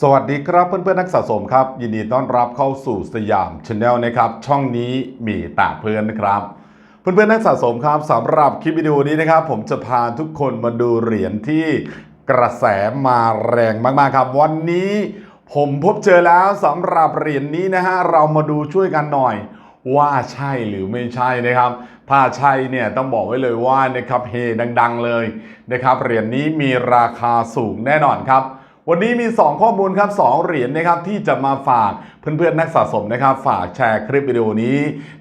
สวัสดีครับเพื่อนๆนักสะสมครับ ยินดีต้อนรับเข้าสู่สยามชาแนลนะครับ ช่องนี้มีแต่เพื่อนนะครับ เพื่อนๆนักสะสมครับสำหรับคลิปวิดีโอนี้นะครับ ผมจะพาทุกคนมาดูเหรียญที่กระแสมาแรงมากๆครับ วันนี้ผมพบเจอแล้วสำหรับเหรียญนี้นะฮะเรามาดูช่วยกันหน่อยว่าใช่หรือไม่ใช่นะครับ ถ้าใช่เนี่ยต้องบอกไว้เลยว่านะครับเฮดัง ๆ เลยนะครับเหรียญนี้มีราคาสูงแน่นอนครับ วันนี้มี 2 ข้อมูลครับ2เหรียญนะครับที่จะมาฝากเพื่อนๆนักสะสมนะครับ ฝากแชร์คลิปวิดีโอนี้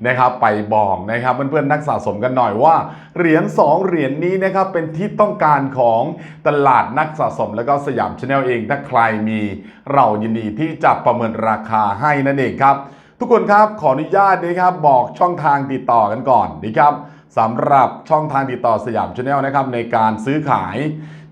นะครับไปบอกนะครับเพื่อนๆนักสะสมกันหน่อยว่าเหรียญ2เหรียญนี้นะครับเป็นที่ต้องการของตลาดนักสะสม แล้วก็สยามชาแนลเองถ้าใครมีเรายินดีที่จะประเมินราคาให้นั่นเองครับ ทุกคนครับขออนุญาตนะครับบอกช่องทางติดต่อกันก่อนนะครับ สำหรับช่องทางติดต่อสยามชาแนลนะครับในการซื้อขาย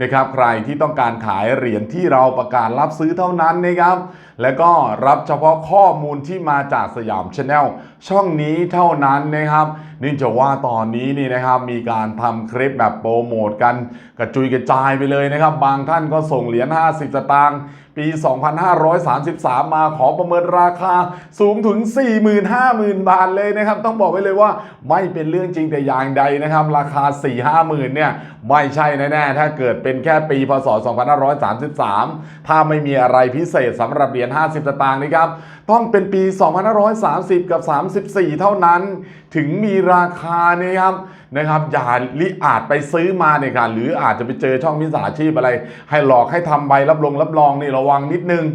นะครับใครที่ต้องการขายเหรียญที่เราประกาศรับซื้อเท่านั้นนะครับ และก็รับเฉพาะข้อมูลที่มาจากสยามชาแนลช่องนี้เท่านั้นนะครับนื่องจากว่าตอนนี้นี่นะครับมีการทำคลิปแบบโปรโมทกันกระจุยกระจายไปเลยนะครับ บางท่านก็ส่งเหรียญ50 สตางค์ ปี 2533 มาขอประเมินราคาสูงถึง 40,000-50,000 บาทเลยนะครับ ต้องบอกไว้เลยว่าไม่เป็นเรื่องจริงแต่อย่างใดนะครับ ราคา 4-50,000 เนี่ย ไม่ใช่แน่ๆ ถ้าเกิดเป็นแค่ปีพศ 2533 ถ้าไม่มีอะไรพิเศษสำหรับเหรียญ 50 สตางค์นะครับ ต้องเป็นปี 2530 กับ 34 เท่านั้น ถึงมีราคานี่ครับนะครับอย่าลิอาจไปซื้อมาเนี่ยค่ะหรืออาจจะไปเจอช่องมิจฉาชีพอะไร ให้หลอกให้ทำใบรับรองรับรองนี่ระวังนิดนึง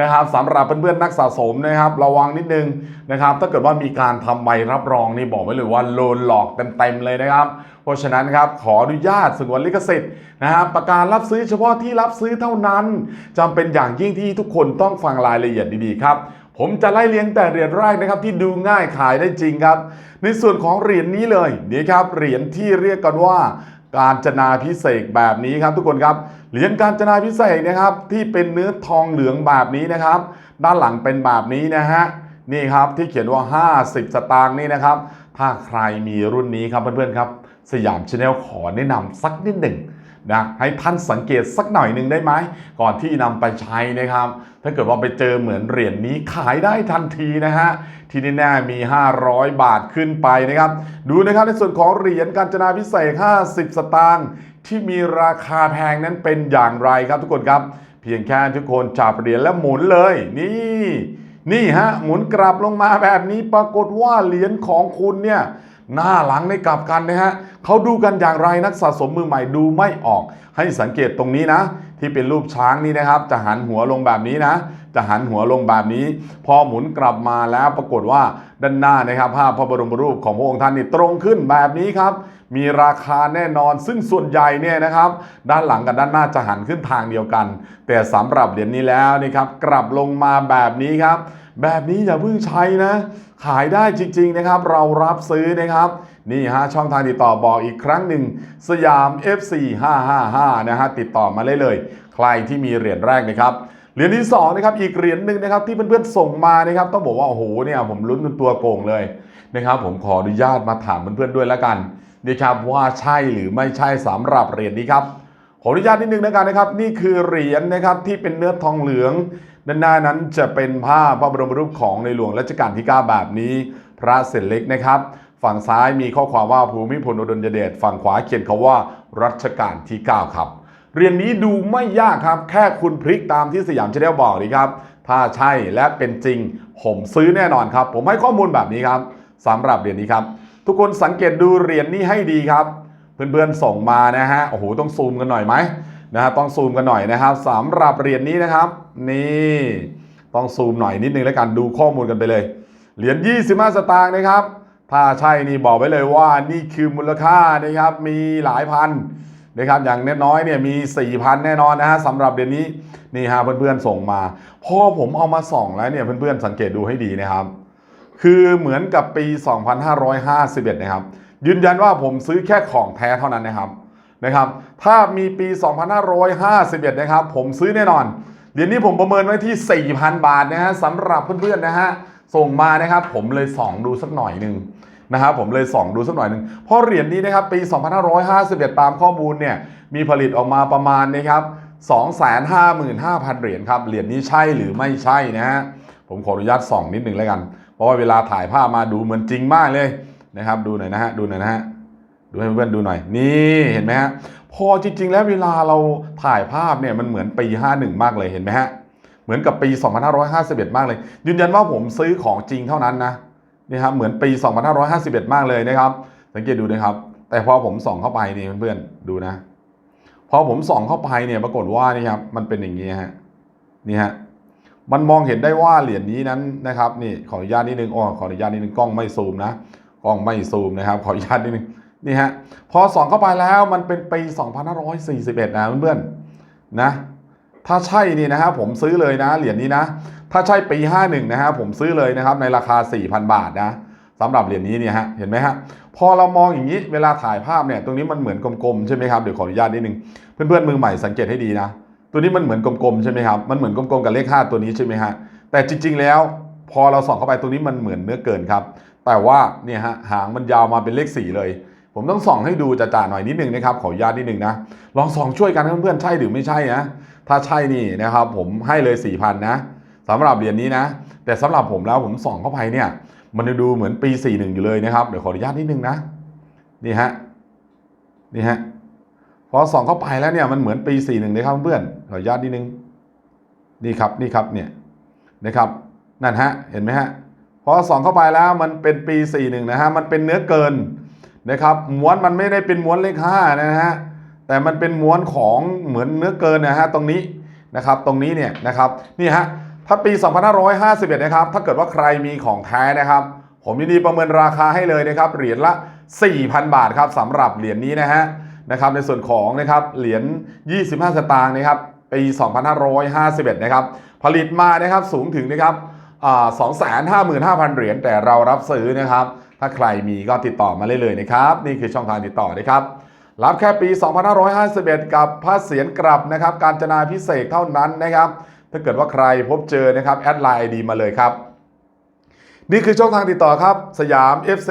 นะครับสำหรับเพื่อนๆนักสะสมนะครับ ระวังนิดนึงนะครับ ถ้าเกิดว่ามีการทำใบรับรองนี่บอกไว้เลยว่าโลนหลอกเต็มๆเลยนะครับ เพราะฉะนั้นครับขออนุญาตสงวนลิขสิทธิ์นะครับประกาศรับซื้อเฉพาะที่รับซื้อเท่านั้นจำเป็นอย่างยิ่งที่ทุกคนต้องฟังรายละเอียดดีๆครับผมจะไล่เลี้ยงแต่เหรียญแรกนะครับที่ดูง่ายขายได้จริงครับ ในส่วนของเหรียญนี้เลยนี่ครับเหรียญที่เรียกกันว่า การจนาพิเศษแบบนี้ครับทุกคนครับเหรียญการจนาพิเศษนะครับ ที่เป็นเนื้อทองเหลืองแบบนี้นะครับ ด้านหลังเป็นแบบนี้นะฮะนี่ครับที่เขียนว่า 50 สตางค์นี่นะครับ ถ้าใครมีรุ่นนี้ครับเพื่อนๆครับ สยามชาแนลขอแนะนำสักนิดหนึ่งนะให้ท่านสังเกตสักหน่อยหนึ่งได้ไหมก่อนที่นำไปใช้นะครับ ถ้าเกิดว่าไปเจอเหมือนเหรียญนี้ขายได้ทันทีนะฮะ ที่แน่ๆมี 500 บาทขึ้นไปนะครับ ดูนะครับในส่วนของเหรียญกาญจนาพิเศษ 50 สตางค์ที่มีราคาแพงนั้นเป็นอย่างไรครับทุกคนครับ เพียงแค่ทุกคนจับเหรียญแล้วหมุนเลย นี่นี่ฮะหมุนกลับลงมาแบบนี้ปรากฏว่าเหรียญของคุณเนี่ยหน้าหลังในกลับกันนะฮะเขาดูกันอย่างไรนักสะสมมือใหม่ดูไม่ออก ให้สังเกตตรงนี้นะ ที่เป็นรูปช้างนี่นะครับ จะหันหัวลงแบบนี้นะ จะหันหัวลงแบบนี้ พอหมุนกลับมาแล้วปรากฏว่าด้านหน้านะครับ ภาพพระบรมรูปของพระองค์ท่านนี่ตรงขึ้นแบบนี้ครับ มีราคาแน่นอน ซึ่งส่วนใหญ่เนี่ยนะครับ ด้านหลังกับด้านหน้าจะหันขึ้นทางเดียวกัน แต่สำหรับเหรียญนี้แล้วนี่ครับกลับลงมาแบบนี้ครับ แบบนี้อย่าเพิ่งใช้นะ ขายได้จริง ๆ นะครับ เรารับซื้อนะครับนี่ฮะช่องทางติดต่อบอกอีกครั้งหนึ่งสยาม FC 555นะฮะติดต่อมาเลยเลย ใครที่มีเหรียญแรกนะครับเหรียญที่2นะครับอีกเหรียญหนึ่งนะครับที่เพื่อนๆส่งมานะครับต้องบอกว่าโอ้โหเนี่ยผมลุ้นจนตัวโก่งเลยนะครับผมขออนุญาตมาถามเพื่อนๆด้วยแล้วกัน นะครับว่าใช่หรือไม่ใช่สำหรับเหรียญนี้ครับขออนุญาตนิดนึงแล้วกันนะครับ นี่คือเหรียญนะครับที่เป็นเนื้อทองเหลืองด้านหน้านั้นจะเป็นภาพพระบรมรูปของในหลวงรัชกาลที่9แบบนี้ พระเศษเล็กนะครับ ฝั่งซ้ายมีข้อความว่าภูมิพลอดุลยเดชฝั่งขวาเขียนคาว่ารัชกาลที่ 9 ครับเรียนนี้ดูไม่ยากครับ แค่คุณพลิกตามที่สยามชาแนลบอกเลยครับ ถ้าใช่และเป็นจริง ผมซื้อแน่นอนครับ ผมให้ข้อมูลแบบนี้ครับสำหรับเหรียญนี้ครับ ทุกคนสังเกตดูเหรียญนี้ให้ดีครับ เพื่อนๆส่งมานะฮะโอ้โหต้องซูมกันหน่อยไหมนะฮะต้องซูมกันหน่อยนะครับสำหรับเหรียญนี้นะครับ นี่ต้องซูมหน่อยนิดนึงแล้วกันดูข้อมูลกันไปเลย เหรียญ 25 สตางค์นะครับ ถ้าใช่นี่บอกไว้เลยว่านี่คือมูลค่านะครับมีหลายพันนะครับอย่างน้อยๆเนี่ยมี 4,000 แน่นอนนะฮะสำหรับเหรียญนี้นี่ฮะเพื่อนๆส่งมา พอผมเอามาส่องแล้วเนี่ยเพื่อนๆสังเกตดูให้ดีนะครับ คือเหมือนกับปี 2551 นะครับ ยืนยันว่าผมซื้อแค่ของแท้เท่านั้นนะครับนะครับ ถ้ามีปี 2551 นะครับ ผมซื้อแน่นอนเดี๋ยวนี้ผมประเมินไว้ที่ 4,000 บาทนะฮะสำหรับเพื่อนๆนะฮะส่งมานะครับ ผมเลยส่องดูสักหน่อยหนึ่งนะครับผมเลยส่องดูสักหน่อยหนึ่งเพราะเหรียญนี้นะครับปี 2551 ตามข้อมูลเนี่ยมีผลิตออกมาประมาณนะครับ255,000 เหรียญครับเหรียญนี้ใช่หรือไม่ใช่นะฮะผมขออนุญาตส่องนิดหนึ่งแล้วกัน เพราะว่าเวลาถ่ายภาพมาดูเหมือนจริงมากเลยนะครับ ดูหน่อยนะฮะดูหน่อยนะฮะดูให้เพื่อนๆดูหน่อยนี่เห็นไหมฮะพอจริง ๆ แล้วเวลาเราถ่ายภาพเนี่ยมันเหมือนปี 51 มากเลยเห็นไหมฮะเหมือนกับปี 2551 มากเลย ยืนยันว่าผมซื้อของจริงเท่านั้นนะนี่ครับเหมือนปี 2551 มากเลยนะครับ สังเกตดูนะครับ แต่พอผมส่องเข้าไปนี่เพื่อนๆดูนะ พอผมส่องเข้าไปเนี่ยปรากฏว่านี่ครับมันเป็นอย่างนี้ฮะนี่ฮะ มันมองเห็นได้ว่าเหรียญนี้นั้นนะครับนี่ขออนุญาตนิดนึงอ๋อขออนุญาตนิดนึงกล้องไม่ซูมนะกล้องไม่ซูมนะครับ ขออนุญาตนิดนึงนี่ฮะพอส่องเข้าไปแล้วมันเป็นปี 2541 นะเพื่อนๆนะถ้าใช่นี่นะครับผมซื้อเลยนะเหรียญนี้นะ ถ้าใช่ปี 51 นะฮะผมซื้อเลยนะครับในราคา 4,000 บาทนะสำหรับเหรียญนี้เนี่ยฮะเห็นไหมฮะพอเรามองอย่างนี้เวลาถ่ายภาพเนี่ยตรงนี้มันเหมือนกลมๆใช่ไหมครับเดี๋ยวขออนุญาตนิดนึงเพื่อนๆมือใหม่สังเกตให้ดีนะ ตัวนี้มันเหมือนกลมๆใช่ไหมครับ มันเหมือนกลมๆกับเลข 5 ตัวนี้ใช่ไหมฮะ แต่จริง ๆ แล้วพอเราส่องเข้าไปตรงนี้มันเหมือนเนื้อเกินครับ แต่ว่าเนี่ยฮะหางมันยาวมาเป็นเลข 4 เลย ผมต้องส่องให้ดูจ่าๆหน่อยนิดนึงนะครับขออนุญาตนิดนึงนะ ลองส่องช่วยกันเพื่อนๆใช่หรือไม่ใช่นะ ถ้าใช่นี่นะครับผมให้เลย 4,000 นะสำหรับเหรียญนี้นะ แต่สำหรับผมแล้วผมส่องเข้าไปเนี่ย มันจะดูเหมือนปี 41 อยู่เลยนะครับ เดี๋ยวขออนุญาตนิดนึงนะ นี่ฮะ นี่ฮะ พอส่องเข้าไปแล้วเนี่ยมันเหมือนปี41เลยครับเพื่อนขออนุญาตนิดนึงนี่ครับนี่ครับเนี่ยนะครับนั่นฮะเห็นไหมฮะพอส่องเข้าไปแล้วมันเป็นปี41นะฮะมันเป็นเนื้อเกินนะครับม้วนมันไม่ได้เป็นม้วนเลข5นะฮะแต่มันเป็นม้วนของเหมือนเนื้อเกินนะฮะตรงนี้นะครับตรงนี้เนี่ยนะครับนี่ฮะถ้าปี 2551 นะครับ ถ้าเกิดว่าใครมีของแท้นะครับ ผมยินดีประเมินราคาให้เลยนะครับ เหรียญละ 4,000 บาทครับสำหรับเหรียญนี้นะฮะ นะครับในส่วนของนะครับเหรียญ 25 สตางค์นะครับปี 2551 นะครับผลิตมานะครับสูงถึงนะครับสองแสนห้าหมื่นห้าพันเหรียญแต่เรารับซื้อนะครับ ถ้าใครมีก็ติดต่อมาได้เลยนะครับ นี่คือช่องทางติดต่อนะครับ รับแค่ปี 2551 กับพระเศียรกลับนะครับ การจนาพิเศษเท่านั้นนะครับ ถ้าเกิดว่าใครพบเจอนะครับแอดไลน์ไอดีมาเลยครับ นี่คือช่องทางติดต่อครับ สยาม FC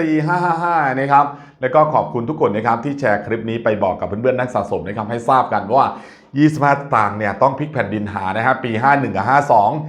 555 นะครับ แล้วก็ขอบคุณทุกคนนะครับที่แชร์คลิปนี้ไปบอกกับเพื่อนๆนักสะสมนะครับให้ทราบกันว่า 25ต่างเนี่ยต้องพลิกแผ่นดินหานะครับปี 51 กับ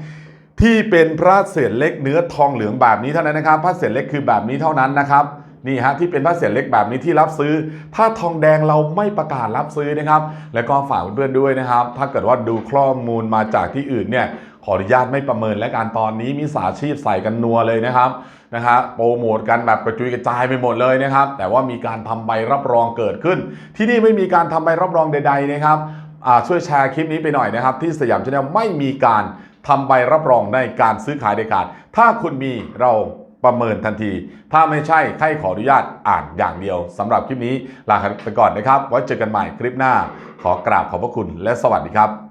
52 ที่เป็นพระเศียรเล็กเนื้อทองเหลืองแบบนี้เท่านั้นนะครับพระเศียรเล็กคือแบบนี้เท่านั้นนะครับนี่ฮะที่เป็นผ้าเสียเล็กแบบนี้ที่รับซื้อ ถ้าทองแดงเราไม่ประกาศรับซื้อนะครับ แล้วก็ฝากเพื่อนๆด้วยนะครับ ถ้าเกิดว่าดูข้อมูลมาจากที่อื่นเนี่ย ขออนุญาตไม่ประเมินและการตอนนี้มีสาชีพใส่กันนัวเลยนะครับนะฮะโปรโมทกันแบบกระจุยกระจายไปหมดเลยนะครับ แต่ว่ามีการทำใบรับรองเกิดขึ้น ที่นี่ไม่มีการทำใบรับรองใด ๆ นะครับอ่าช่วยแชร์คลิปนี้ไปหน่อยนะครับ ที่สยามชาแนลไม่มีการทำใบรับรองในการซื้อขายเด็ดขาดถ้าคุณมีเราประเมินทันที ถ้าไม่ใช่ให้ขออนุญาตอ่านอย่างเดียวสำหรับคลิปนี้ลาไปก่อนนะครับ ไว้เจอกันใหม่คลิปหน้า ขอกราบขอบพระคุณและสวัสดีครับ